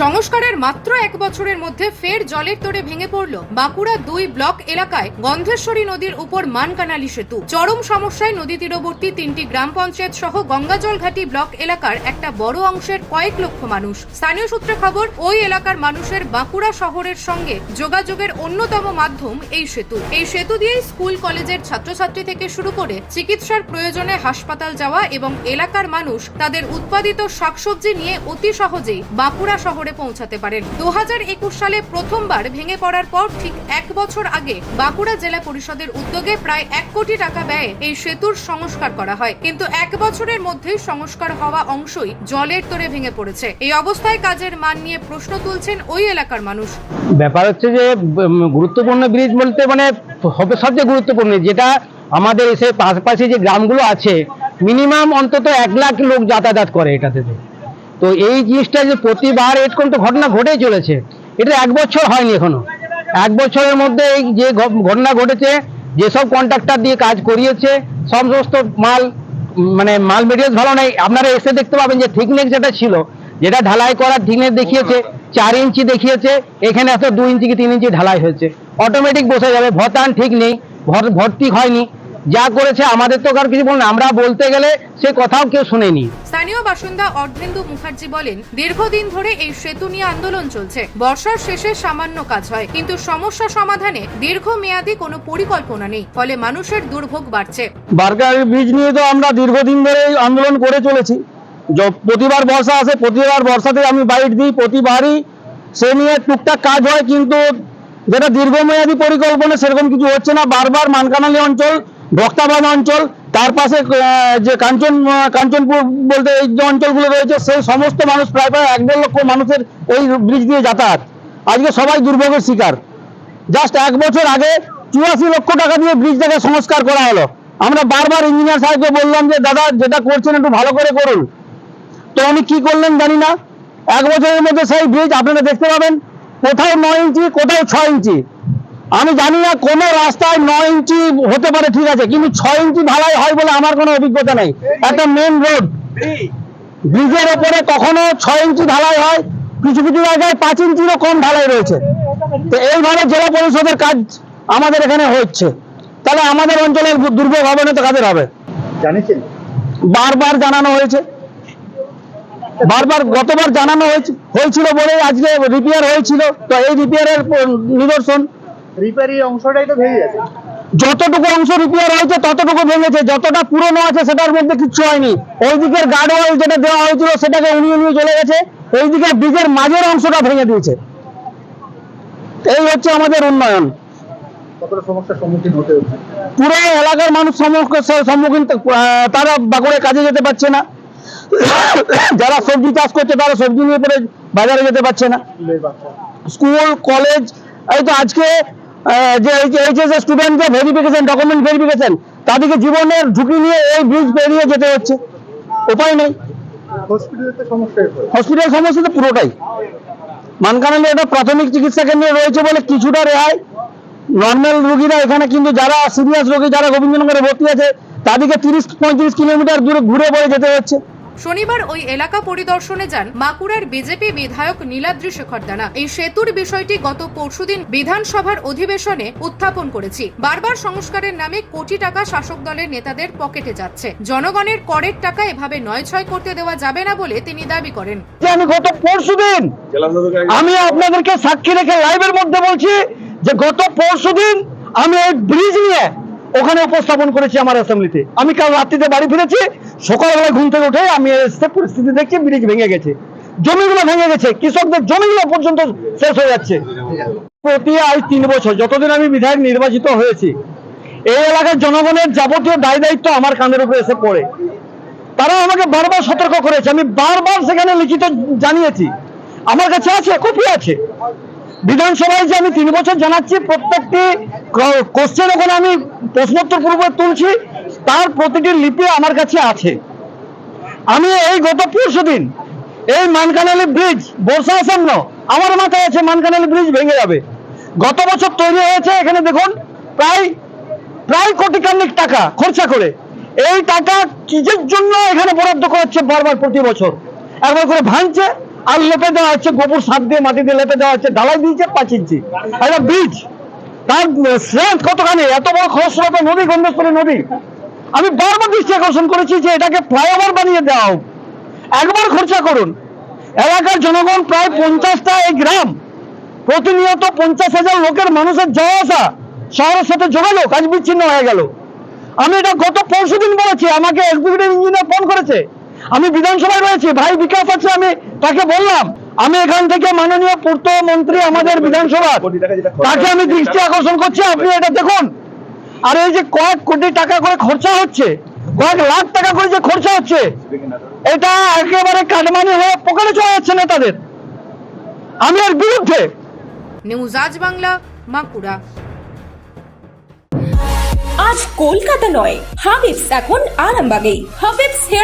সংস্কারের মাত্র এক বছরের মধ্যে ফের জলের তোড়ে ভেঙে পড়ল বাঁকুড়া দুই ব্লক এলাকায় গন্ধেশ্বরী নদীর উপর মানকানালি সেতু। চরম সমস্যায় নদী তীরবর্তী তিনটি গ্রাম পঞ্চায়েত সহ গঙ্গাজল ঘাটি ব্লক এলাকার একটা বড় অংশের কয়েক লক্ষ মানুষ। স্থানীয় সূত্রে খবর, ওই এলাকার মানুষের বাঁকুড়া শহরের সঙ্গে যোগাযোগের অন্যতম মাধ্যম এই সেতু। এই সেতু দিয়েই স্কুল, কলেজের ছাত্রছাত্রী থেকে শুরু করে চিকিৎসার প্রয়োজনে হাসপাতাল যাওয়া এবং এলাকার মানুষ তাদের উৎপাদিত শাকসবজি নিয়ে অতি সহজেই বাঁকুড়া শহরে পৌঁছাতে পারেন। দুহাজার একুশ সালে প্রথমবার ভেঙে পড়ার পর ঠিক এক বছর আগে বাঁকুড়া জেলা পরিষদের উদ্যোগে প্রায় এক কোটি টাকা ব্যয়ে এই সেতুর সংস্কার করা হয়। কিন্তু এক বছরের মধ্যেই সংস্কার হওয়া অংশই জলের তোরে ভেঙে পড়েছে। এই অবস্থায় কাজের মান নিয়ে প্রশ্ন তুলছেন ওই এলাকার মানুষ। ব্যাপার হচ্ছে যে গুরুত্বপূর্ণ ব্রিজ বলতে মানে হবে সবচেয়ে গুরুত্বপূর্ণ। যেটা আমাদের এসে পাশাপাশি যে গ্রামগুলো আছে মিনিমাম অন্তত এক লাখ লোক যাতায়াত করে এটাতে। তো। এই জিনিসটা যে প্রতিবার এরকম তো ঘটনা ঘটেই চলেছে, এটা এক বছর হয়নি এখনও। এক বছরের মধ্যে এই যে ঘটনা ঘটেছে, যেসব কন্ট্রাক্টর দিয়ে কাজ করিয়েছে, সমস্ত মাল মানে মাল মেটেরিয়ালস ভালো নেই। আপনারা এসে দেখতে পাবেন যে থিকনেস যেটা ছিল, যেটা ঢালাই করার থিকনেস দেখিয়েছে, চার ইঞ্চি দেখিয়েছে, এখানে এত দুই ইঞ্চি কি তিন ইঞ্চি ঢালাই হয়েছে। অটোমেটিক বসে যাবে, ভতান ঠিক নেই ভর্তি হয়নি। যা করেছে আমাদের তো কার কিছু বল না। আমরা বলতে গেলে সে কথাও কেউ শুনেনি। স্থানীয় বাসিন্দা অর্ধেন্দু মুখার্জি বলেন দীর্ঘদিন ধরে এই সেতু নিয়ে আন্দোলন চলছে। বর্ষার শেষে সামান্য কাজ হয় কিন্তু সমস্যা সমাধানে দীর্ঘমেয়াদী কোনো পরিকল্পনা নেই। ফলে মানুষের দুর্ভোগ বাড়ছে। বার্গার ব্রিজ নিয়ে তো আমরা দীর্ঘদিন ধরে আন্দোলন করে চলেছি। য- প্রতিবার বর্ষা আসে প্রতিবার বর্ষাতে আমি বাইট দিই প্রতিবারই সে নিয়ে টুকটাক কাজ হয় কিন্তু যেটা দীর্ঘমেয়াদী পরিকল্পনা সেরকম কিছু হচ্ছে না। বারবার মানকানালি অঞ্চল ভক্তাবাদ অঞ্চল, তার পাশে যে কাঞ্চন কাঞ্চনপুর বলতে এই যে অঞ্চলগুলো রয়েছে, সেই সমস্ত মানুষ প্রায় প্রায় এক দেড় লক্ষ মানুষের এই ব্রিজ দিয়ে যাতায়াত। আজকে সবাই দুর্ভোগের শিকার। জাস্ট এক বছর আগে চুরাশি লক্ষ টাকা দিয়ে ব্রিজটাকে সংস্কার করা হলো। আমরা বারবার ইঞ্জিনিয়ার সাহেবকে বললাম যে, দাদা, যেটা করছেন একটু ভালো করে করুন। তো উনি কি করলেন জানি না। এক বছরের মধ্যে সেই ব্রিজ আপনারা দেখতে পাবেন। কোথাও নয় ইঞ্চি, কোথাও ছয় ইঞ্চি। আমি জানি না কোন রাস্তায় নয় ইঞ্চি হতে পারে ঠিক আছে কিন্তু ছয় ইঞ্চি ঢালাই হয় বলে আমার কোনো অভিজ্ঞতা নেই। একটা মেন রোড ব্রিজের ওপরে কখনো ছয় ইঞ্চি ঢালাই হয় কিছু কিছু জায়গায় পাঁচ ইঞ্চিরও কম ঢালাই রয়েছে। তো এইভাবে জেলা পরিষদের কাজ আমাদের এখানে হচ্ছে। তাহলে আমাদের অঞ্চলের দুর্ভোগ হবে না তো কাদের হবে? জানিয়েছেন বারবার জানানো হয়েছে। বারবার গতবার জানানো হয়েছে হয়েছিল বলেই আজকে রিপেয়ার হয়েছিল। তো এই রিপেয়ারের নিদর্শন রিপেয়ারি অংশটাই তো ভেঙে গেছে। যতটুকু অংশ রিপেয়ার হয়েছে ততটুকু ভেঙেছে। যতটা পুরনো আছে সেটার মধ্যে কিচ্ছু হয়নি। ওই দিকের গার্ডওয়াল যেটা দেওয়া হয়েছিল সেটাকে চলে গেছে। এই দিকে ব্রিজের মাঝের অংশটা ভেঙে দিয়েছে। এই হচ্ছে আমাদের উন্নয়ন। পুরো এলাকার মানুষ সম্মুখীন তারা বাঁকুড়ে কাজে যেতে পারছে না। যারা সবজি চাষ করছে তারা সবজি নিয়ে পরে বাজারে যেতে পারছে না। স্কুল কলেজ এই তো আজকে যে এইচএস স্টুডেন্টদের ভেরিফিকেশন ডকুমেন্ট ভেরিফিকেশন তাদেরকে জীবনের ঝুঁকি নিয়ে এই ব্রিজ পেরিয়ে যেতে হচ্ছে। উপায় নেই। হসপিটালে সমস্যা তো পুরোটাই। মানকানালি একটা প্রাথমিক চিকিৎসা কেন্দ্র রয়েছে বলে কিছুটা রেহাই। নর্মাল রোগীরা এখানে কিন্তু যারা সিরিয়াস রোগী, যারা গোবিন্দনগরে ভর্তি আছে, তাদেরকে তিরিশ পঁয়ত্রিশ কিলোমিটার দূরে ঘুরে পড়ে যেতে হচ্ছে। শনিবার ওই এলাকা পরিদর্শনে যান বাঁকুড়ার বিজেপি বিধায়ক নীলাদ্রি শেখর দানা। এই সেতুর বিষয়টি গত পরশুদিন বিধানসভার অধিবেশনে উত্থাপন করেছি। বারবার সংস্কারের নামে কোটি টাকা শাসক দলের নেতাদের পকেটে যাচ্ছে। জনগণের করের টাকা এভাবে নয় ছয় করতে দেওয়া যাবে না বলে তিনি দাবি করেন। আমি গত পরশু দিন আমি আপনাদেরকে সাক্ষী রেখে লাইভের মধ্যে বলছি যে গত পরশু দিন আমি এই ব্রিজ নিয়ে ওখানে উপস্থাপন করেছি আমার অ্যাসেম্বলিতে আমি কাল রাত্রিতে বাড়ি ফিরেছি সকালবেলা ঘুম থেকে উঠে আমি এসে পরিস্থিতি দেখছি, ব্রিজ ভেঙে গেছে। জমিগুলো ভেঙে গেছে, কৃষকদের জমিগুলো পর্যন্ত শেষ হয়ে যাচ্ছে। প্রতি আজ তিন বছর, যতদিন আমি বিধায়ক নির্বাচিত হয়েছি, এই এলাকার জনগণের যাবতীয় দায় দায়িত্ব আমার কাঁধের উপরে এসে পড়ে। তারা আমাকে বারবার সতর্ক করেছে, আমি বারবার সেখানে লিখিত জানিয়েছি। আমার কাছে আছে, কপি আছে। বিধানসভায় যে আমি তিন বছর জানাচ্ছি, প্রত্যেকটি কোশ্চেন ওখানে আমি প্রশ্নোত্তর পূর্বে তুলছি, তার প্রতিটি লিপি আমার কাছে আছে। আমি এই গত পরশু দিন এই মানকানালি ব্রিজ বর্ষা আসন্ন, আমার মাথায় আছে মানকানালি ব্রিজ ভেঙে যাবে। গত বছর তৈরি হয়েছে, এখানে দেখুন, প্রায় প্রায় কোটি কান্নিক টাকা খরচা করে। এই টাকা কিসের জন্য এখানে বরাদ্দ করাচ্ছে বারবার প্রতি বছর? একবার করে ভাঙছে আর লেপে দেওয়া হচ্ছে গোবর, সার দিয়ে মাটি দিয়ে লেপে দেওয়া হচ্ছে ঢালাই দিয়েছে পাঁচ ইঞ্চি। একটা ব্রিজ তার স্ট্রেংথ কতখানি? এত বড় খরস্রোতা নদী গন্ধেশ্বরী নদী। আমি বারবার দৃষ্টি আকর্ষণ করেছি যে এটাকে ফ্লাইওভার বানিয়ে দেওয়া হোক। একবার খরচা করুন। এলাকার জনগণ প্রায় পঞ্চাশটা এই গ্রাম, প্রতিনিয়ত পঞ্চাশ হাজার লোকের মানুষের যাওয়া আসা, শহরের সাথে যোগাযোগ, আজ বিচ্ছিন্ন হয়ে গেল। আমি এটা গত পরশু দিন বলেছি, আমাকে এক্সিকিউটিভ ইঞ্জিনিয়ার ফোন করেছে। আমি বিধানসভায় রয়েছি ভাই বিকাশ আছে আমি তাকে বললাম। আমি এখান থেকে মাননীয় পূর্ত মন্ত্রী আমাদের বিধানসভা তাকে আমি দৃষ্টি আকর্ষণ করছি আপনি এটা দেখুন। আর এই যে কয়েক কোটি টাকা করে খরচা হচ্ছে কয়েক লাখ টাকা করে যে খরচা হচ্ছে এটা একেবারে কাটমানি হয়ে পকেটে চলে যাচ্ছে নেতাদের। আমি এর বিরুদ্ধে। নিউজ আজ বাংলা বাঁকুড়া। আজ কলকাতা নয় হাবিবস এখন আরামবাগেই। হাবিবস হেয়ার